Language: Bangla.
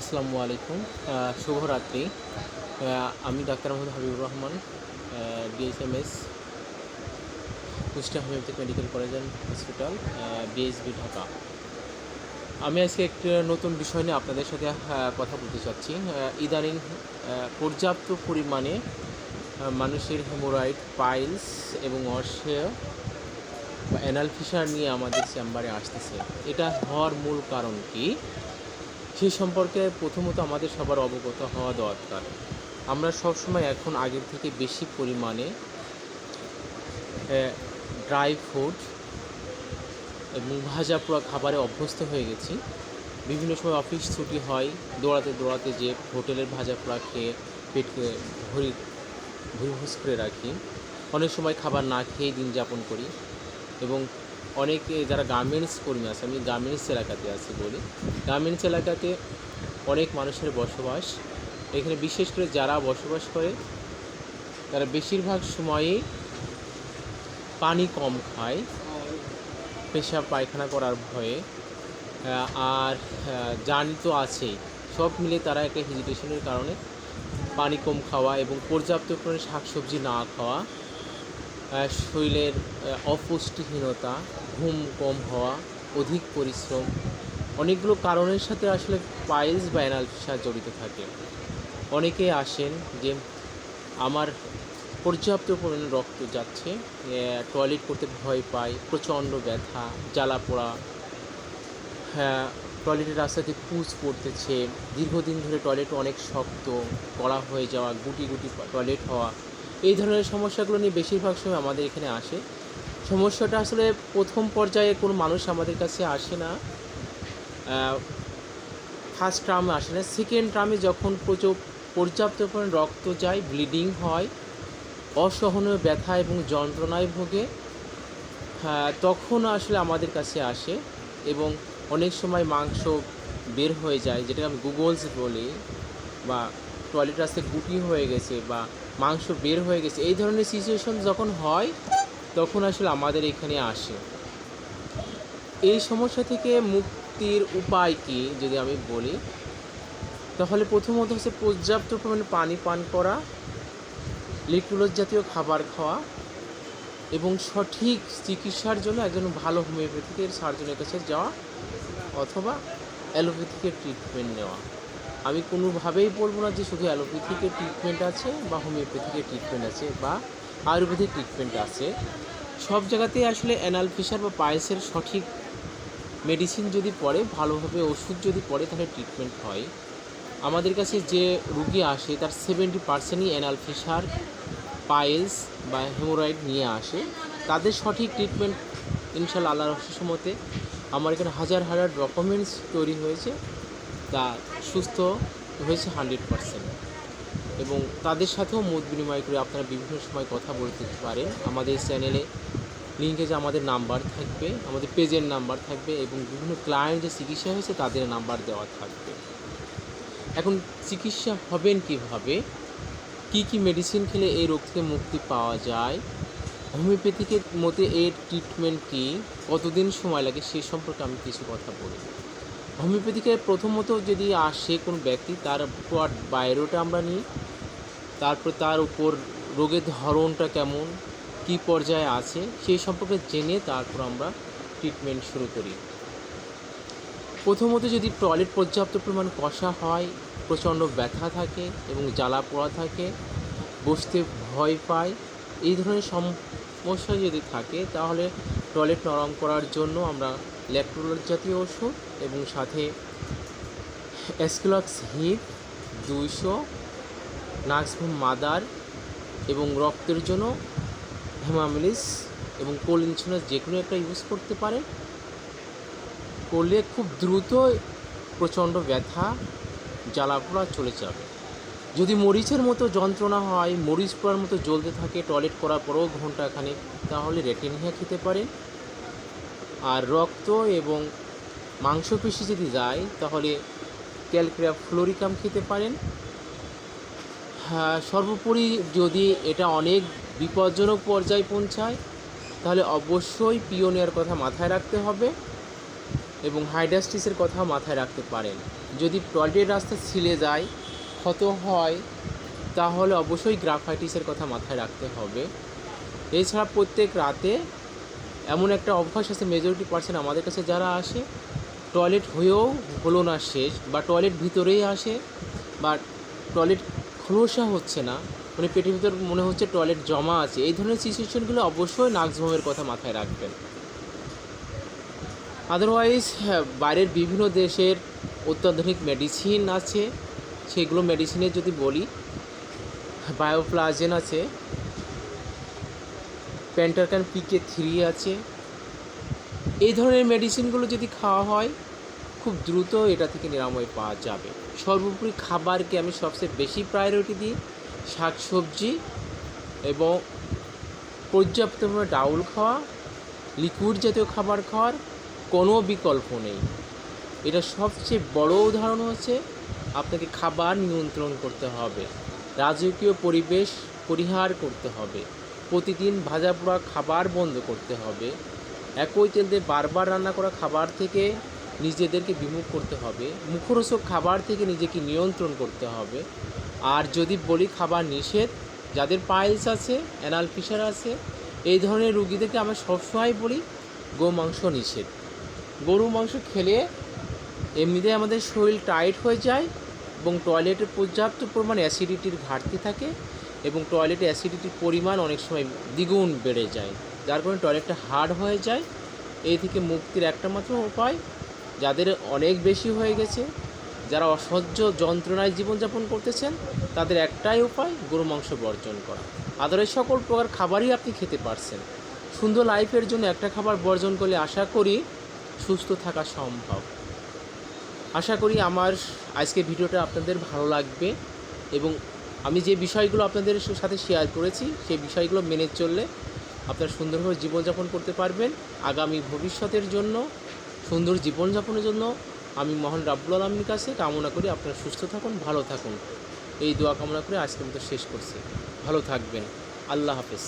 আসসালামু আলাইকুম। শুভরাত্রি। আমি doctor Mohammad Habibur Rahman DSMS Kushtia homoeopathic medical college and hospital BSB Dhaka. আমি আজকে একটি নতুন বিষয় নিয়ে আপনাদের সাথে কথা বলতে চাচ্ছি। ইদানিং পর্যাপ্ত পরিমাণে মানুষের হেমোরয়েড পাইলস এবং অর্শেয় বা অ্যানাল ফিসার নিয়ে আমাদের চেম্বারে আসতেছে। এটা হওয়ার মূল কারণ কি? সে সম্পর্কে প্রথমত আমাদের সবার অবগত হওয়া দরকার। আমরা সবসময় এখন আগের থেকে বেশি পরিমাণে ড্রাই ফুড এবং ভাজা পোড়া খাবারে অভ্যস্ত হয়ে গেছি। বিভিন্ন সময় অফিস ছুটি হয়, দৌড়াতে দৌড়াতে যে হোটেলের ভাজা পোড়া খেয়ে পেটকে ভরি ভুস করে রাখি। অনেক সময় খাবার না খেয়ে দিন যাপন করি এবং অনেকে যারা গার্মেন্টস কর্মী আছে, আমি গার্মেন্টস এলাকাতে আছি বলি। গার্মেন্টস এলাকাতে অনেক মানুষের বসবাস। এখানে বিশেষ করে যারা বসবাস করে, তারা বেশিরভাগ সময়ই পানি কম খায় পেশাব পায়খানা করার ভয়ে। আর জার্নি তো আছেই। সব মিলে তারা একটা হেজিটেশনের কারণে পানি কম খাওয়া এবং পর্যাপ্ত পরিমাণে শাকসবজি না খাওয়া শরীরের অপুষ্টিহীনতা, ঘুম কম হওয়া, অধিক পরিশ্রম, অনেকগুলো কারণের সাথে আসলে পাইলস বা অ্যানালফিসা জড়িত থাকে। অনেকে আসেন যে, আমার পর্যাপ্ত পরিমাণে রক্ত যাচ্ছে টয়লেট করতে ভয় পাই, প্রচণ্ড ব্যথা, জ্বালা পোড়া হ্যাঁ টয়লেটের রাস্তাতে পুজ পড়তেছে, দীর্ঘদিন ধরে টয়লেট অনেক শক্ত, কড়া হয়ে যাওয়া, গুটি গুটি টয়লেট হওয়া। এই ধরনের সমস্যাগুলো নিয়ে বেশিরভাগ সময় আমাদের এখানে আসে। সমস্যাটা আসলে প্রথম পর্যায়ে কোনো মানুষ আমাদের কাছে আসে না। ফার্স্ট ট্রামে আসে না। সেকেন্ড ট্রামে যখন প্রচুর পর্যাপ্ত পরিমাণ রক্ত যায় ব্লিডিং হয় অসহনীয় ব্যথা এবং যন্ত্রণায় ভোগে হ্যাঁ, তখন আসলে আমাদের কাছে আসে এবং অনেক সময় মাংস বের হয়ে যায় যেটাকে আমি গুগলস বলি বা টয়লেট রাস্তায় গুটি হয়ে গেছে বা মাংস বের হয়ে গেছে, এই ধরনের সিচুয়েশন যখন হয়, তখন আসলে আমাদের এখানে আসে। এই সমস্যা থেকে মুক্তির উপায় কি যদি আমি বলি? তাহলে প্রথমত হচ্ছে পর্যাপ্ত পরিমাণে পানি পান করা লিকুলোজ জাতীয় খাবার খাওয়া এবং সঠিক চিকিৎসার জন্য একজন ভালো হোমিওপ্যাথিকের সার্জনের কাছে যাওয়া অথবা অ্যালোপ্যাথিকের ট্রিটমেন্ট নেওয়া। আমি কোনোভাবেই বলব না যে শুধু অ্যালোপ্যাথিকের ট্রিটমেন্ট আছে বা হোমিওপ্যাথিকের ট্রিটমেন্ট আছে বা আয়ুর্বেদিক ট্রিটমেন্ট আছে। সব জায়গাতেই আসলে অ্যানাল ফিসার বা পায়েসের সঠিক মেডিসিন যদি পড়ে, ভালোভাবে ওষুধ যদি পড়ে, তাহলে ট্রিটমেন্ট হয়। আমাদের কাছে যে রুগী আসে, তার সেভেন্টি পার্সেন্টই অ্যানাল ফিসার পাইলস বা হেমোরয়েড নিয়ে আসে। তাদের সঠিক ট্রিটমেন্ট ইনশাল্লাহ আল্লাহ রহস্যমতে আমার এখানে হাজার হাজার ডকুমেন্টস তৈরি হয়েছে। তা সুস্থ হয়েছে হান্ড্রেড পারসেন্ট। এবং তাদের সাথেও মত বিনিময় করে আপনারা বিভিন্ন সময় কথা বলতে পারেন। আমাদের চ্যানেলে লিঙ্কে যে আমাদের নাম্বার থাকবে, আমাদের পেজের নাম্বার থাকবে এবং বিভিন্ন ক্লায়েন্ট যে চিকিৎসা হয়েছে তাদের নাম্বার দেওয়া থাকবে। এখন চিকিৎসা হবেন কীভাবে? কি কি মেডিসিন খেলে এই রোগ থেকে মুক্তি পাওয়া যায়? হোমিওপ্যাথিকের মতে এর ট্রিটমেন্ট কি? কতদিন সময় লাগে? সে সম্পর্কে আমি কিছু কথা বলি হোমিওপ্যাথিকের প্রথমত যদি আসে কোনো ব্যক্তি, তার বায়োটা আমরা নিই, তারপর তার উপর রোগের ধরনটা কেমন, কি পর্যায়ে আছে, সেই সম্পর্কে জেনে তারপর আমরা ট্রিটমেন্ট শুরু করি। প্রথমত যদি টয়লেট পর্যাপ্ত পরিমাণ কষা হয়, প্রচণ্ড ব্যথা থাকে এবং জ্বালা পোড়া থাকে, বসতে ভয় পায়, এই ধরনের সমস্যা যদি থাকে, তাহলে টয়লেট নরম করার জন্য আমরা ল্যাক্টোলোজ জাতীয় ওষুধ এবং সাথে অ্যাসক্লক্স হিপ, দুইশো নাক্সভুম মাদার এবং রক্তের জন্য হেমামিলিস এবং কোল ইনসুলেন্স যে কোনো একটা ইউজ করতে পারে করলে খুব দ্রুত প্রচণ্ড ব্যথা জ্বালাপোড়া চলে যাবে। যদি মরিচের মতো যন্ত্রণা হয়, মরিচ পোড়ার মতো জ্বলতে থাকে টয়লেট করার পরেও ঘন্টাখানেক, তাহলে রেটেনিয়া খেতে পারেন আর রক্ত এবং মাংসপেশি যদি যায়, তাহলে ক্যালক্রিয়া ফ্লোরিকাম খেতে পারেন। হ্যাঁ সর্বোপরি যদি এটা অনেক বিপজ্জনক পর্যায়ে পৌঁছায়, তাহলে অবশ্যই পিওনিয়ার কথা মাথায় রাখতে হবে এবং হাইডাস্টিসের কথা মাথায় রাখতে পারেন। যদি টয়লেটের রাস্তা ছিলে যায় ক্ষত হয়, তাহলে অবশ্যই গ্রাফাইটিসের কথা মাথায় রাখতে হবে। এছাড়া প্রত্যেক রাতে এমন একটা অভ্যাস আছে মেজরিটি পার্সেন্ট আমাদের কাছে যারা আসে টয়লেট হয়েও হলো না শেষ, বা টয়লেট ভিতরেই আসে, বা টয়লেট খোলসা হচ্ছে না মানে পেটের ভিতর মনে হচ্ছে টয়লেট জমা আছে, এই ধরনের সিচুয়েশনগুলো অবশ্যই নাক্সভমের কথা মাথায় রাখবেন। আদারওয়াইজ বাইরের বিভিন্ন দেশের অত্যাধুনিক মেডিসিন আছে সেগুলো মেডিসিনের যদি বলি বায়োপ্লাজেন আছে প্যান্টারকান পিকে থ্রি আছে, এই ধরনের মেডিসিনগুলো যদি খাওয়া হয়, খুব দ্রুত এটা থেকে নিরাময় পাওয়া যাবে। সর্বোপরি খাবারকে আমি সবচেয়ে বেশি প্রায়োরিটি দিই শাক সবজি এবং পর্যাপ্ত পরিমাণে ডাউল খাওয়া লিকুইড জাতীয় খাবার খাওয়ার কোনো বিকল্প নেই। এটা সবচেয়ে বড় উদাহরণ হচ্ছে আপনাকে খাবার নিয়ন্ত্রণ করতে হবে। রাজকীয় পরিবেশ পরিহার করতে হবে। প্রতিদিন ভাজা পোড়া খাবার বন্ধ করতে হবে। একই তেল দিয়ে বারবার রান্না করা খাবার থেকে নিজেদেরকে বিমুখ করতে হবে। মুখরোচক খাবার থেকে নিজেকে নিয়ন্ত্রণ করতে হবে। আর যদি বলি খাবার নিষেধ, যাদের পাইলস আছে, অ্যানাল ফিশার আছে, এই ধরনের রুগীদেরকে আমরা সবসময় বলি গো মাংস নিষেধ। গরু মাংস খেলে এমনিতে আমাদের শরীর টাইট হয়ে যায় এবং টয়লেটে পর্যাপ্ত পরিমাণ অ্যাসিডিটির ঘাটতি থাকে এবং টয়লেটে অ্যাসিডিটির পরিমাণ অনেক সময় দ্বিগুণ বেড়ে যায়। যার কারণে টয়লেটটা হার্ড হয়ে যায়। এই থেকে মুক্তির একটা মাত্র উপায়, যাদের অনেক বেশি হয়ে গেছে, যারা অসহ্য যন্ত্রণায় জীবনযাপন করতেছেন, তাদের একটাই উপায় গরু মাংস বর্জন করা। আদারের সকল প্রকার খাবারই আপনি খেতে পারছেন। সুন্দর লাইফের জন্য একটা খাবার বর্জন করলে আশা করি সুস্থ থাকা সম্ভব। আশা করি আমার আজকে ভিডিওটা আপনাদের ভালো লাগবে এবং আমি যে বিষয়গুলো আপনাদের সাথে শেয়ার করেছি, সেই বিষয়গুলো মেনে চললে আপনারা সুন্দরভাবে জীবনযাপন করতে পারবেন। আগামী ভবিষ্যতের জন্য, সুন্দর জীবনযাপনের জন্য আমি মহান রাব্বুল আলমীর কাছে কামনা করি। আপনারা সুস্থ থাকুন, ভালো থাকুন। এই দোয়া কামনা করে আজকের মতো শেষ করছি। ভালো থাকবেন। আল্লাহ হাফেজ।